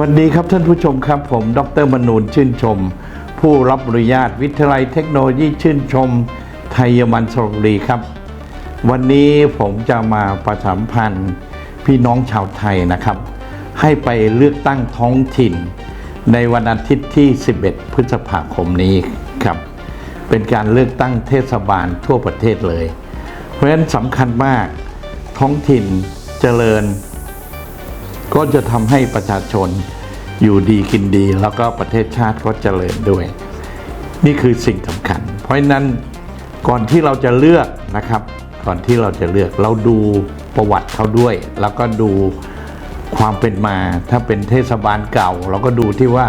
วัสดีครับท่านผู้ชมครับ ผม ดรมนูนชื่นชม ผู้รับอนุญาตวิทยาลัยเทคโนโลยีชื่นชม ไทยมันสระบุรีครับ วันนี้ผมจะมาประชาสัมพันธ์พี่น้องชาวไทยนะครับ ให้ไปเลือกตั้งท้องถิ่น ในวันอาทิตย์ที่ 11 พฤษภาคมนี้ครับ เป็นการเลือกตั้งเทศบาลทั่วประเทศเลย เพราะฉะนั้นสำคัญมากท้องถิ่นเจริญ ก็จะทำให้ประชาชนอยู่ดีกินดี แล้วก็ประเทศชาติก็เจริญด้วย นี่คือสิ่งสำคัญ เพราะนั้นก่อนที่เราจะเลือกนะครับ ก่อนที่เราจะเลือกเราดูประวัติเขาด้วย แล้วก็ดูความเป็นมา ถ้าเป็นเทศบาลเก่า เราก็ดูที่ว่า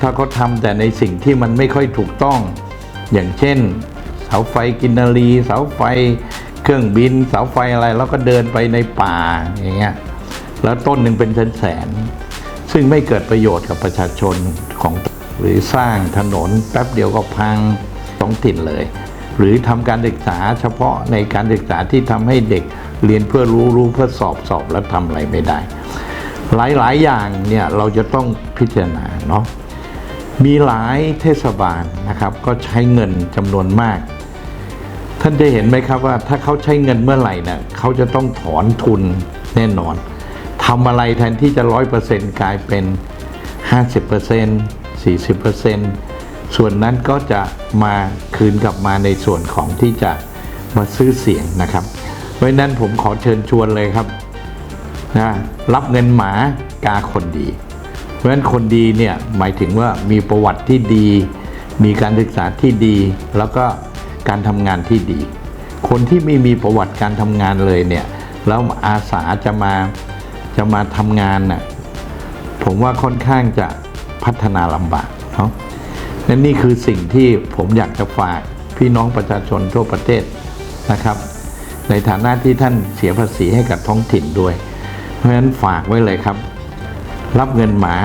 ถ้าเขาทำแต่ในสิ่งที่มันไม่ค่อยถูกต้อง อย่างเช่น เสาไฟกินนารี เสาไฟเครื่องบิน เสาไฟอะไร แล้วก็เดินไปในป่าอย่างเงี้ย แล้วต้นหนึ่งเป็นแสนซึ่งไม่เกิดประโยชน์กับประชาชนของหรือสร้างถนนแป๊บเดียวก็พังท้องถิ่นเลย หรือทำการศึกษาเฉพาะในการศึกษาที่ทำให้เด็กเรียนเพื่อรู้รู้เพื่อสอบสอบแล้วทำอะไรไม่ได้ หลายๆอย่างเนี่ยเราจะต้องพิจารณาเนาะมีหลายเทศบาลนะครับก็ใช้เงินจำนวนมาก ท่านจะเห็นไหมครับว่าถ้าเขาใช้เงินเมื่อไหร่นะ่ะเขาจะต้องถอนทุนแน่นอนำอะไรแทนที่จะร้อยเปอร์เซ็นต์กลายเป็นห้าสิบเปอร์เซ็นต์สี่สิบเปอร์เซ็นต์ส่วนนั้นก็จะมาคืนกลับมาในส่วนของที่จะมาซื้อเสียงนะครับ เพราะฉะนั้นผมขอเชิญชวนเลยครับนะรับเงินหมากาคนดี เพราะฉะนั้นคนดีเนี่ยหมายถึงว่ามีประวัติที่ดี มีการศึกษาที่ดี แล้วก็การทำงานที่ดี คนที่ไม่มีประวัติการทำงานเลยเนี่ยแล้วอาสาจะมา จะมาทำงานน่ะผมว่าค่อนข้างจะพัฒนาลำบากเนาะนั่นนี่คือสิ่งที่ผมอยากจะฝากพี่น้องประชาชนทั่วประเทศนะครับ ในฐานะที่ท่านเสียภาษีให้กับท้องถิ่นด้วย เพราะฉะนั้นฝากไว้เลยครับ รับเงินหมา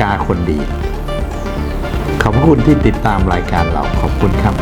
กาคนดี ขอบพระคุณที่ติดตามรายการเราขอบคุณครับ